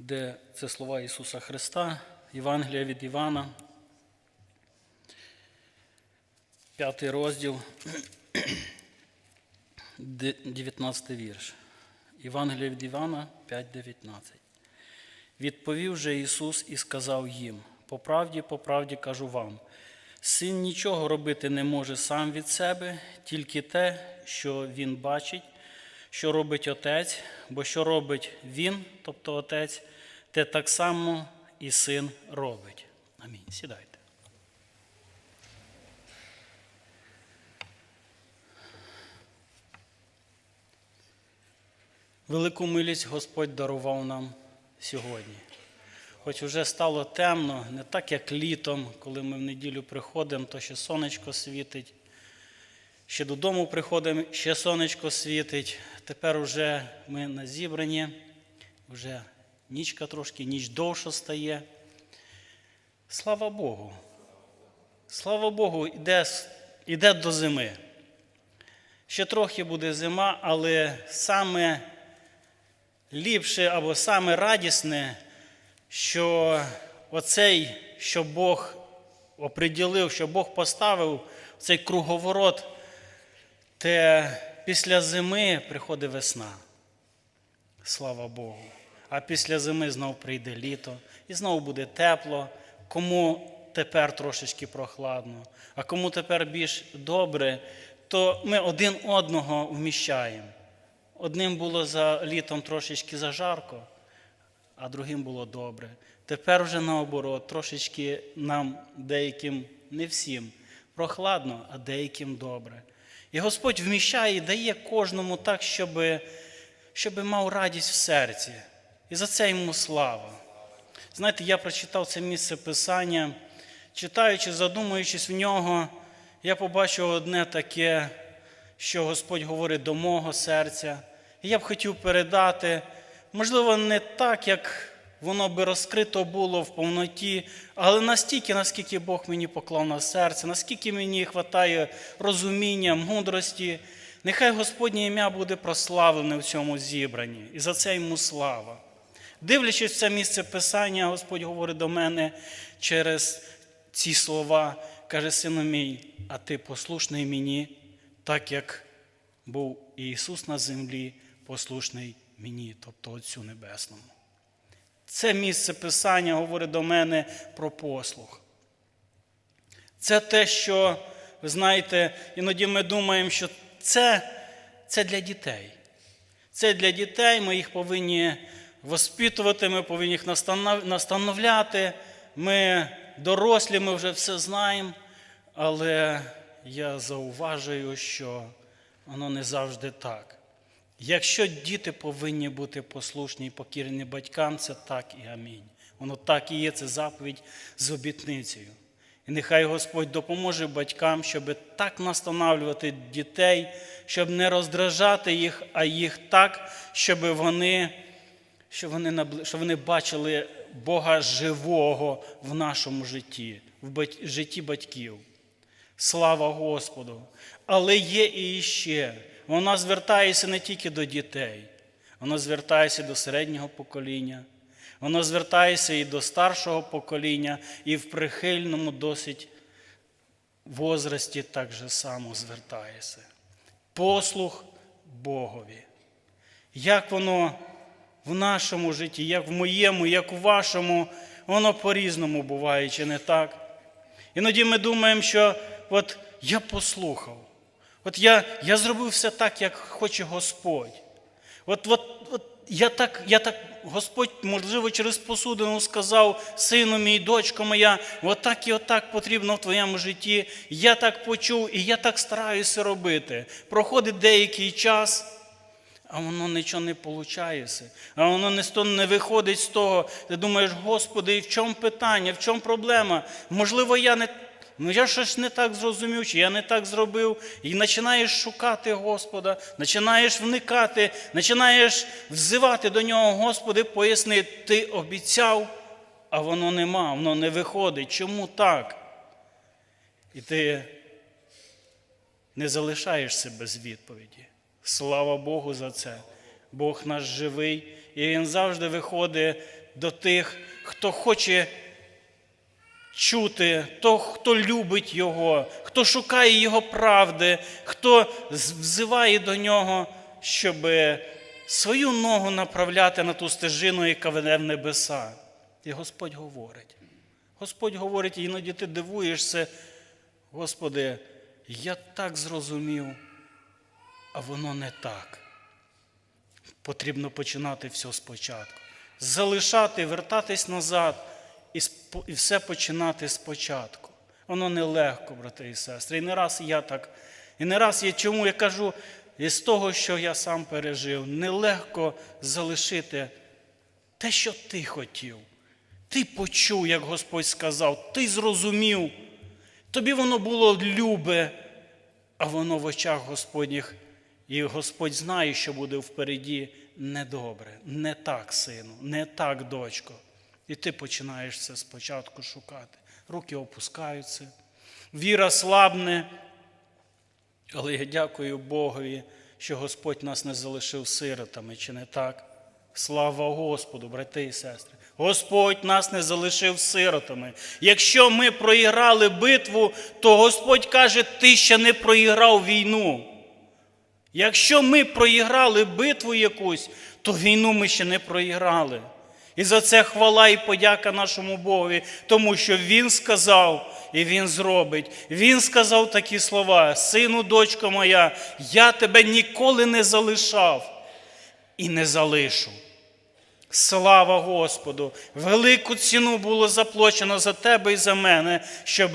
де це слова Ісуса Христа, Євангелія від Івана, п'ятий розділ, 19 вірш. Євангелія від Івана 5,19. Відповів же Ісус і сказав їм: По правді, по правді кажу вам, син нічого робити не може сам від себе, тільки те, що він бачить, що робить Отець, бо що робить він, тобто Отець, те так само і син робить. Амінь. Сідайте. Велику милість Господь дарував нам сьогодні. Хоч вже стало темно, не так, як літом, коли ми в неділю приходимо, то ще сонечко світить. Ще додому приходимо, ще сонечко світить. Тепер уже ми на зібранні, вже нічка трошки, ніч довше стає. Слава Богу. Слава Богу, іде, іде до зими. Ще трохи буде зима, але саме ліпше або саме радісне, що оцей, що Бог оприділив, що Бог поставив цей круговорот, те після зими приходить весна. Слава Богу. А після зими знов прийде літо, і знову буде тепло. Кому тепер трошечки прохладно, а кому тепер більш добре, то ми один одного вміщаємо. Одним було за літом трошечки зажарко, а другим було добре. Тепер вже наоборот, трошечки нам деяким, не всім, прохладно, а деяким добре. І Господь вміщає і дає кожному так, щоб, щоб мав радість в серці. І за це йому слава. Знаєте, я прочитав це місце Писання, читаючи, задумуючись в нього, я побачив одне таке, що Господь говорить до мого серця. І я б хотів передати, можливо, не так, як воно би розкрито було в повноті, але настільки, наскільки Бог мені поклав на серце, наскільки мені вистачає розуміння, мудрості, нехай Господнє ім'я буде прославлене в цьому зібранні. І за це йому слава. Дивлячись в це місце Писання, Господь говорить до мене через ці слова, каже, сину мій, а ти послушний мені, так як був Ісус на землі, послушний мені, тобто Отцю Небесному. Це місце Писання говорить до мене про послух. Це те, що, ви знаєте, іноді ми думаємо, що це, це для дітей. Це для дітей, ми їх повинні воспитувати, ми повинні їх настановляти. Ми дорослі, ми вже все знаємо, але я зауважую, що воно не завжди так. Якщо діти повинні бути послушні і покірні батькам, це так і амінь. Воно так і є, це заповідь з обітницею. І нехай Господь допоможе батькам, щоб так настановлювати дітей, щоб не роздражати їх, а їх так, щоб вони, щоб вони, щоб вони бачили Бога живого в нашому житті, в житті батьків. Слава Господу! Але є і ще. Вона звертається не тільки до дітей, вона звертається до середнього покоління, вона звертається і до старшого покоління, і в прихильному досить возрасті так же само звертається. Послух Богові. Як воно в нашому житті, як в моєму, як у вашому, воно по-різному буває, чи не так? Іноді ми думаємо, що от я послухав, от я, я зробив все так, як хоче Господь. От, от, от я так, я так, Господь, можливо, через посудину сказав, сину мій, дочко моя, отак і отак потрібно в твоєму житті. Я так почув і я так стараюся робити. Проходить деякий час. А воно нічого не виходить, а воно не, не виходить з того. Ти думаєш, Господи, і в чому питання, в чому проблема? Можливо, я не. Ну я щось не так зрозумів, чи я не так зробив. І починаєш шукати Господа, починаєш вникати, починаєш взивати до нього, Господи, поясни, ти обіцяв, а воно нема, воно не виходить. Чому так? І ти не залишаєшся без відповіді. Слава Богу за це. Бог наш живий, і Він завжди виходить до тих, хто хоче чути, то, хто любить Його, хто шукає Його правди, хто взиває до нього, щоб свою ногу направляти на ту стежину, яка веде в небеса. І Господь говорить. Господь говорить, іноді ти дивуєшся, Господи, я так зрозумів, а воно не так. Потрібно починати все спочатку. Залишати, вертатись назад і, все починати спочатку. Воно нелегко, брати і сестри. І не раз я так. І не раз я чому я кажу, із того, що я сам пережив, нелегко залишити те, що ти хотів. Ти почув, як Господь сказав, ти зрозумів. Тобі воно було любе, а воно в очах Господніх. І Господь знає, що буде впереді недобре, не так, сину, не так, дочко. І ти починаєш це спочатку шукати. Руки опускаються, віра слабне. Але я дякую Богові, що Господь нас не залишив сиротами, чи не так? Слава Господу, брати і сестри. Господь нас не залишив сиротами. Якщо ми проіграли битву, то Господь каже, ти ще не проіграв війну. Якщо ми проіграли битву якусь, то війну ми ще не проіграли. І за це хвала і подяка нашому Богові, тому що Він сказав і Він зробить. Він сказав такі слова: Сину, дочко моя, я тебе ніколи не залишав і не залишу. Слава Господу! Велику ціну було заплачено за тебе і за мене, щоб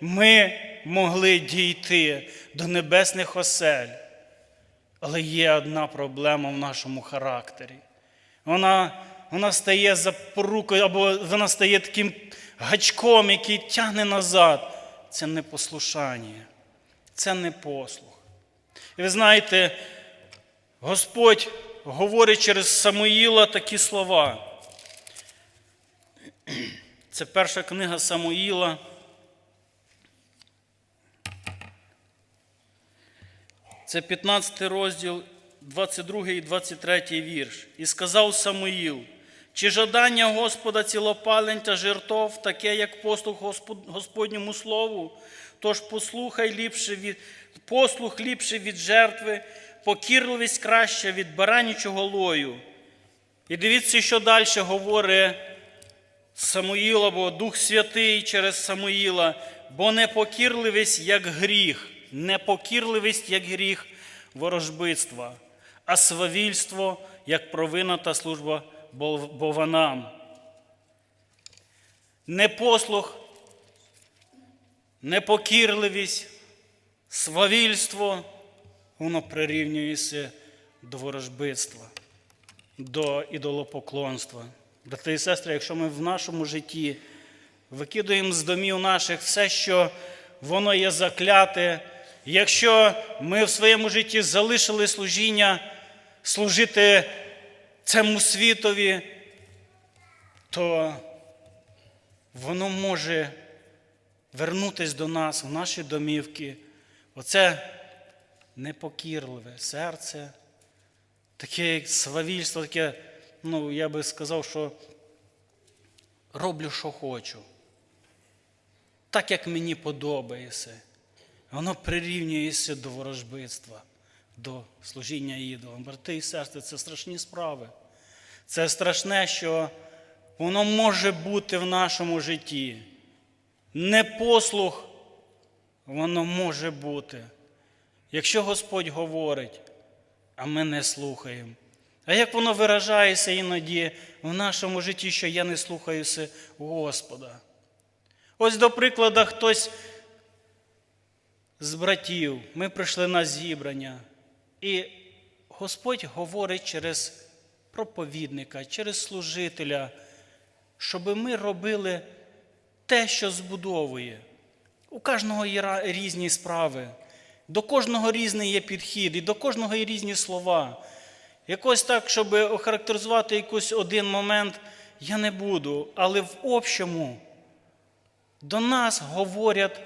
ми могли дійти до небесних осель. Але є одна проблема в нашому характері. Вона, вона стає запорукою, або вона стає таким гачком, який тягне назад. Це непослушання, це не послух. І ви знаєте, Господь говорить через Самуїла такі слова. Це перша книга Самуїла. Це 15 розділ, 22 і 23 вірш. І сказав Самуїл, чи жадання Господа цілопалень та жертов, таке, як послух Господньому слову, тож послухай ліпше від, послух ліпше від жертви, покірливість краще від баранічого лою. І дивіться, що далі говорить Самуїл або Дух Святий через Самуїла, бо непокірливість як гріх, непокірливість як гріх ворожбитства, а свавільство як провина та служба бованам. Непослух, непокірливість, свавільство, воно прирівнюється до ворожбитства до ідолопоклонства. Брати і сестри, якщо ми в нашому житті викидуємо з домів наших все, що воно є закляте, якщо ми в своєму житті залишили служіння служити цьому світові, то воно може вернутися до нас в наші домівки. Оце непокірливе серце таке свавільство, таке, ну, я би сказав, що роблю, що хочу. Так, як мені подобається. Воно прирівнюється до ворожбитства, до служіння ідолам. Брати і сестри, це страшні справи. Це страшне, що воно може бути в нашому житті. Непослух, воно може бути. Якщо Господь говорить, а ми не слухаємо. А як воно виражається іноді в нашому житті, що я не слухаюся Господа? Ось, до прикладу, хтось з братів, ми прийшли на зібрання, і Господь говорить через проповідника, через служителя, щоб ми робили те, що збудовує. У кожного є різні справи, до кожного різний є підхід, і до кожного є різні слова. Якось так, щоб охарактеризувати якийсь один момент, я не буду, але в общому до нас говорять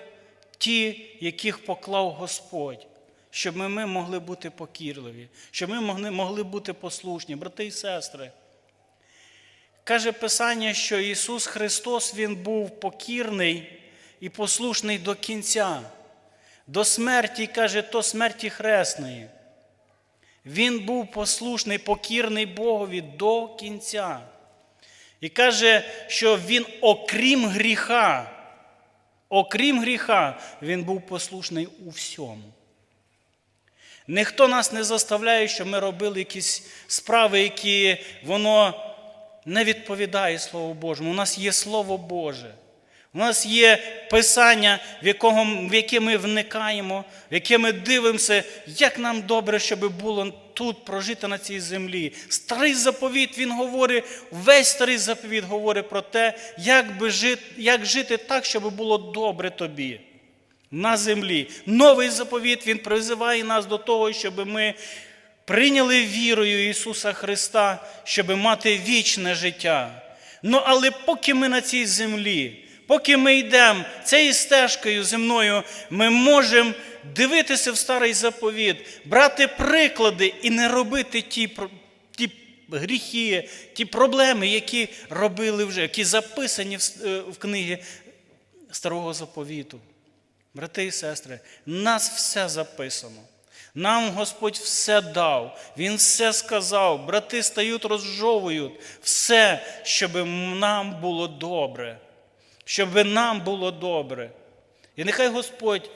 ті, яких поклав Господь, щоб ми могли бути покірливі, щоб ми могли, бути послушні, брати і сестри. каже Писання, що Ісус Христос Він був покірний і послушний до кінця, до смерті, каже, то смерті хресної. Він був послушний, покірний Богові до кінця. І каже, що він, окрім гріха, окрім гріха, він був послушний у всьому. Ніхто нас не заставляє, щоб ми робили якісь справи, які воно не відповідає Слову Божому. У нас є Слово Боже. У нас є Писання, в, якого, в яке ми вникаємо, в яке ми дивимося, як нам добре, щоб було тут прожити на цій землі. Старий заповіт, він говорить, весь старий заповіт говорить про те, як, би жити, як жити так, щоб було добре тобі на землі. Новий заповіт Він призиває нас до того, щоб ми прийняли вірою Ісуса Христа, щоб мати вічне життя. Ну, але поки ми на цій землі, поки ми йдемо цією стежкою земною, ми можемо дивитися в старий заповіт, брати приклади і не робити ті, ті гріхи, ті проблеми, які робили вже, які записані в, е, в книгі старого заповіту. Брати і сестри, нас все записано. Нам Господь все дав, Він все сказав. Брати стають, розжовують все, щоб нам було добре. Щоб нам було добре. І нехай Господь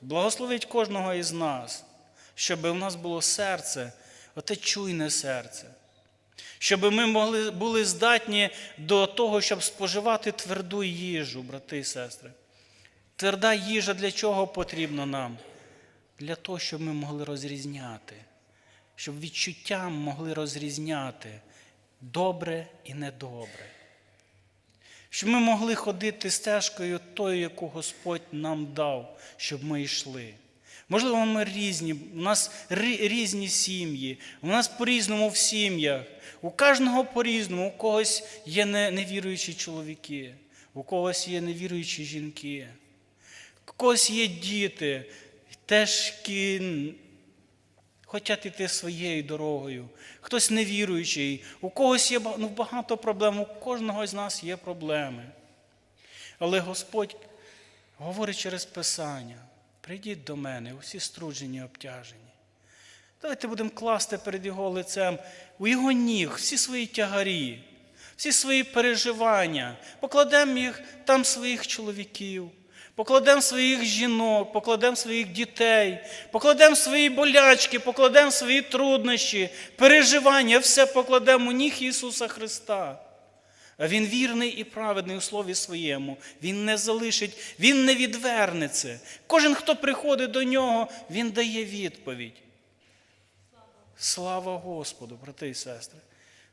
благословить кожного із нас, щоб у нас було серце, оте чуйне серце. Щоб ми могли, були здатні до того, щоб споживати тверду їжу, брати і сестри. Тверда їжа для чого потрібна нам? Для того, щоб ми могли розрізняти, щоб відчуттям могли розрізняти добре і недобре. Щоб ми могли ходити стежкою тою, яку Господь нам дав, щоб ми йшли. Можливо, ми різні, у нас різні сім'ї, у нас по-різному в сім'ях, у кожного по-різному, у когось є невіруючі чоловіки, у когось є невіруючі жінки. Когось є діти, теж які хочуть йти своєю дорогою. Хтось невіруючий, у когось є ну, багато проблем, у кожного з нас є проблеми. Але Господь говорить через Писання: прийдіть до мене, усі струджені обтяжені. Давайте будемо класти перед Його лицем у Його ніг всі свої тягарі, всі свої переживання, покладемо їх там своїх чоловіків, покладемо своїх жінок, покладемо своїх дітей, покладемо свої болячки, покладемо свої труднощі, переживання, все покладемо у ніг Ісуса Христа. Він вірний і праведний у слові своєму. Він не залишить, він не відвернеться. Кожен, хто приходить до нього, він дає відповідь. Слава Господу, брати і сестри.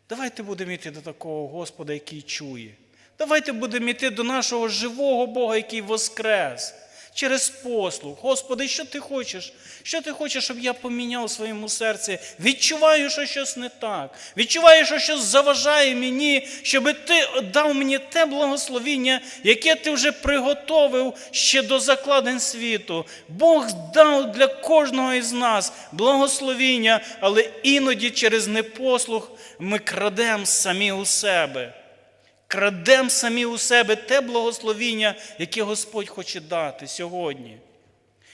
Давайте будемо йти до такого Господа, який чує. Давайте будемо йти до нашого живого Бога, який воскрес. Через послух. Господи, що ти хочеш? Що ти хочеш, щоб я поміняв у своєму серці? Відчуваю, що щось не так. Відчуваю, що щось заважає мені, щоб ти дав мені те благословіння, яке ти вже приготовив ще до закладень світу. Бог дав для кожного із нас благословіння, але іноді через непослух ми крадемо самі у себе. Крадемо самі у себе те благословіння, яке Господь хоче дати сьогодні.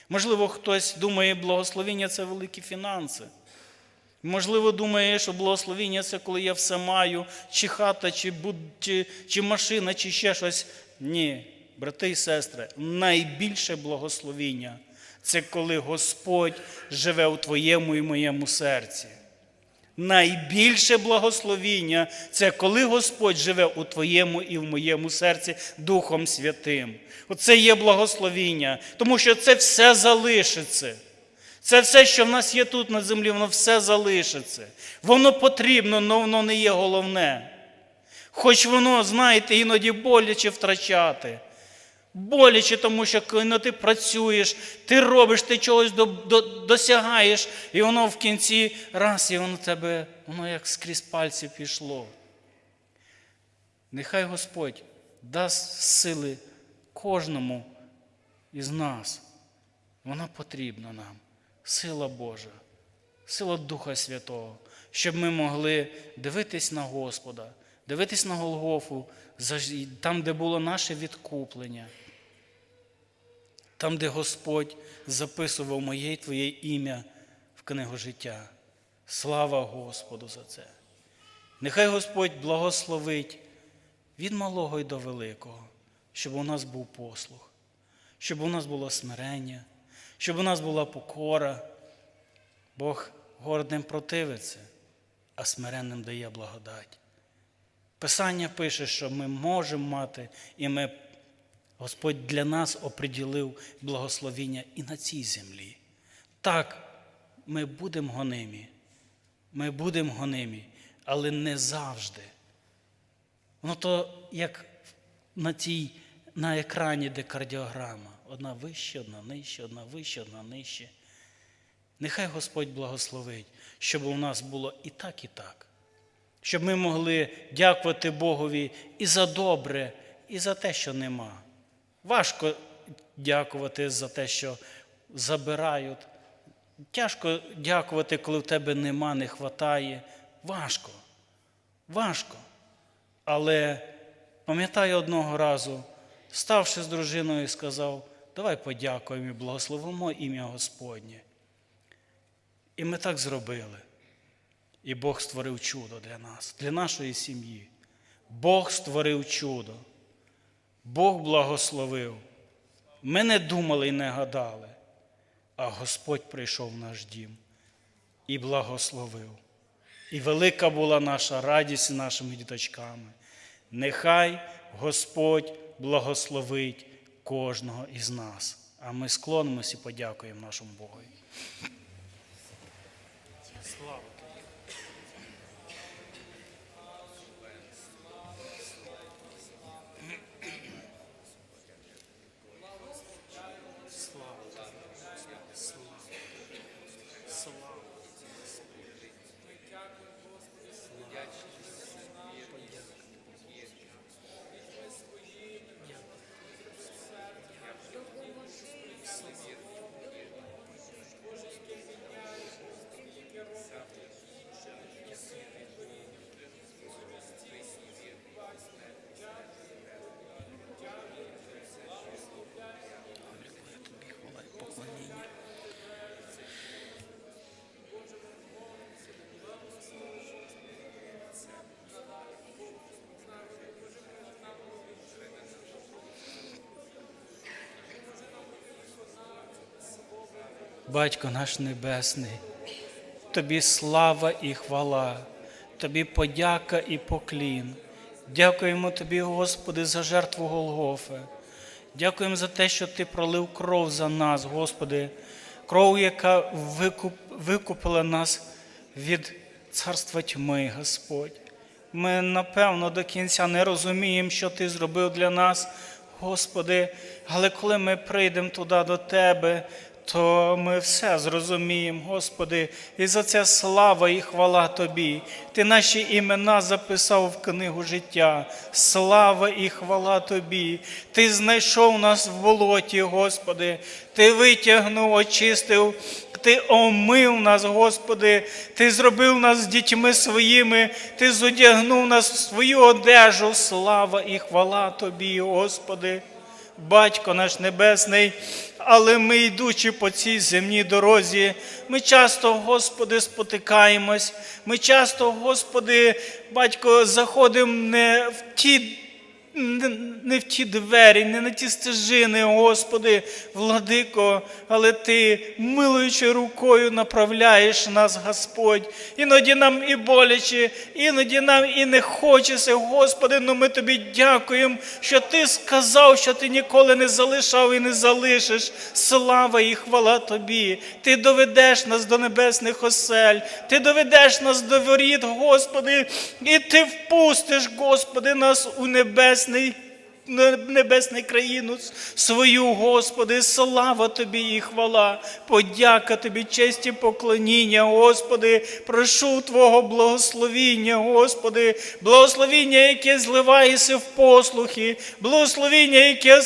Можливо, хтось думає, благословіння це великі фінанси. Можливо, думає, що благословіння це коли я все маю, чи хата, чи, буд, чи, чи машина, чи ще щось. Ні, брати і сестри, найбільше благословіння це коли Господь живе у твоєму і моєму серці. Найбільше благословіння це коли Господь живе у твоєму і в моєму серці Духом Святим. Оце є благословіння, тому що це все залишиться. Це все, що в нас є тут на землі, воно все залишиться. Воно потрібно, але воно не є головне. Хоч воно, знаєте, іноді боляче втрачати. Боляче, тому що коли ти працюєш, ти робиш, ти чогось до, до, досягаєш, і воно в кінці раз, і воно тебе, воно як скрізь пальці пішло. Нехай Господь дасть сили кожному із нас. Вона потрібна нам. Сила Божа, сила Духа Святого, щоб ми могли дивитись на Господа, дивитись на Голгофу, там, де було наше відкуплення, там, де Господь записував моє і Твоє ім'я в книгу життя. Слава Господу за це. Нехай Господь благословить від малого й до великого, щоб у нас був послух, щоб у нас було смирення, щоб у нас була покора. Бог гордим противиться, а смиренним дає благодать. Писання пише, що ми можемо мати, і ми, Господь для нас оприділив благословіння і на цій землі. Так, ми будемо гонимі, ми будемо гонимі, але не завжди. Воно то як на цій, на екрані, де кардіограма. Одна вище, одна нижче, одна вище, одна нижче. Нехай Господь благословить, щоб у нас було і так, і так. Щоб ми могли дякувати Богові і за добре, і за те, що нема. Важко дякувати за те, що забирають. Тяжко дякувати, коли в тебе нема, не хватає. Важко. Важко. Але пам'ятаю одного разу, ставши з дружиною, сказав, давай подякуємо і благословимо ім'я Господнє. І ми так зробили. І Бог створив чудо для нас, для нашої сім'ї. Бог створив чудо. Бог благословив. Ми не думали і не гадали, а Господь прийшов в наш дім і благословив. І велика була наша радість нашими діточками. Нехай Господь благословить кожного із нас. А ми склонимося і подякуємо нашому Богу. Слава Батько наш Небесний, Тобі слава і хвала, Тобі подяка і поклін. Дякуємо Тобі, Господи, за жертву Голгофи. Дякуємо за те, що Ти пролив кров за нас, Господи, кров, яка викуп, викупила нас від царства тьми, Господь. Ми, напевно, до кінця не розуміємо, що Ти зробив для нас, Господи, але коли ми прийдемо туди до Тебе, то ми все зрозуміємо, Господи, і за це слава і хвала Тобі. Ти наші імена записав в книгу життя. Слава і хвала Тобі. Ти знайшов нас в болоті, Господи, Ти витягнув, очистив. Ти омив нас, Господи, Ти зробив нас з дітьми своїми, Ти зодягнув нас в свою одежу. Слава і хвала Тобі, Господи. Батько наш Небесний, але ми, йдучи по цій земній дорозі, ми часто, Господи, спотикаємось, ми часто, Господи, батько, заходимо не в ті. Не в ті двері, не на ті стежини, Господи, владико, але Ти, милуючи рукою, направляєш нас, Господь. Іноді нам і боляче, іноді нам і не хочеться, Господи, але ми Тобі дякуємо, що Ти сказав, що Ти ніколи не залишав і не залишиш. Слава і хвала Тобі. Ти доведеш нас до небесних осель, Ти доведеш нас до воріт, Господи, і Ти впустиш, Господи, нас у небесний небесну країну свою, Господи, слава Тобі і хвала, подяка Тобі, честь і поклоніння, Господи, прошу Твого благословіння, Господи, благословіння, яке зливається в послухи, благословіння, яке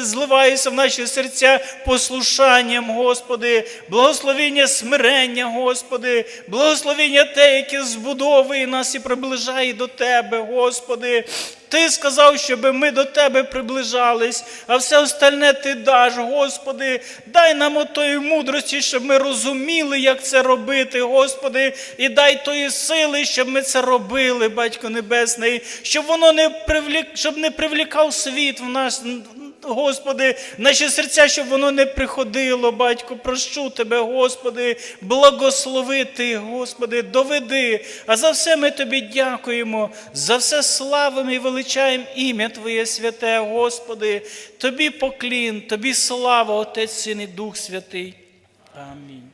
зливається в наші серця послушанням, Господи, благословіння смирення, Господи, благословіння те, яке збудовує нас і приближає до Тебе, Господи. Ти сказав, щоб ми до Тебе приближались, а все остальне Ти даш, Господи. Дай нам отої мудрості, щоб ми розуміли, як це робити, Господи, і дай тої сили, щоб ми це робили, Батько Небесний, щоб воно не привлік, щоб не привлікав світ в нас. Господи, наші серця, щоб воно не приходило, батько, прощу тебе, Господи, благослови Ти, Господи, доведи. А за все ми тобі дякуємо, за все славимо і величаємо ім'я Твоє святе, Господи. Тобі поклін, тобі слава, Отець, Син і Дух Святий. Амінь.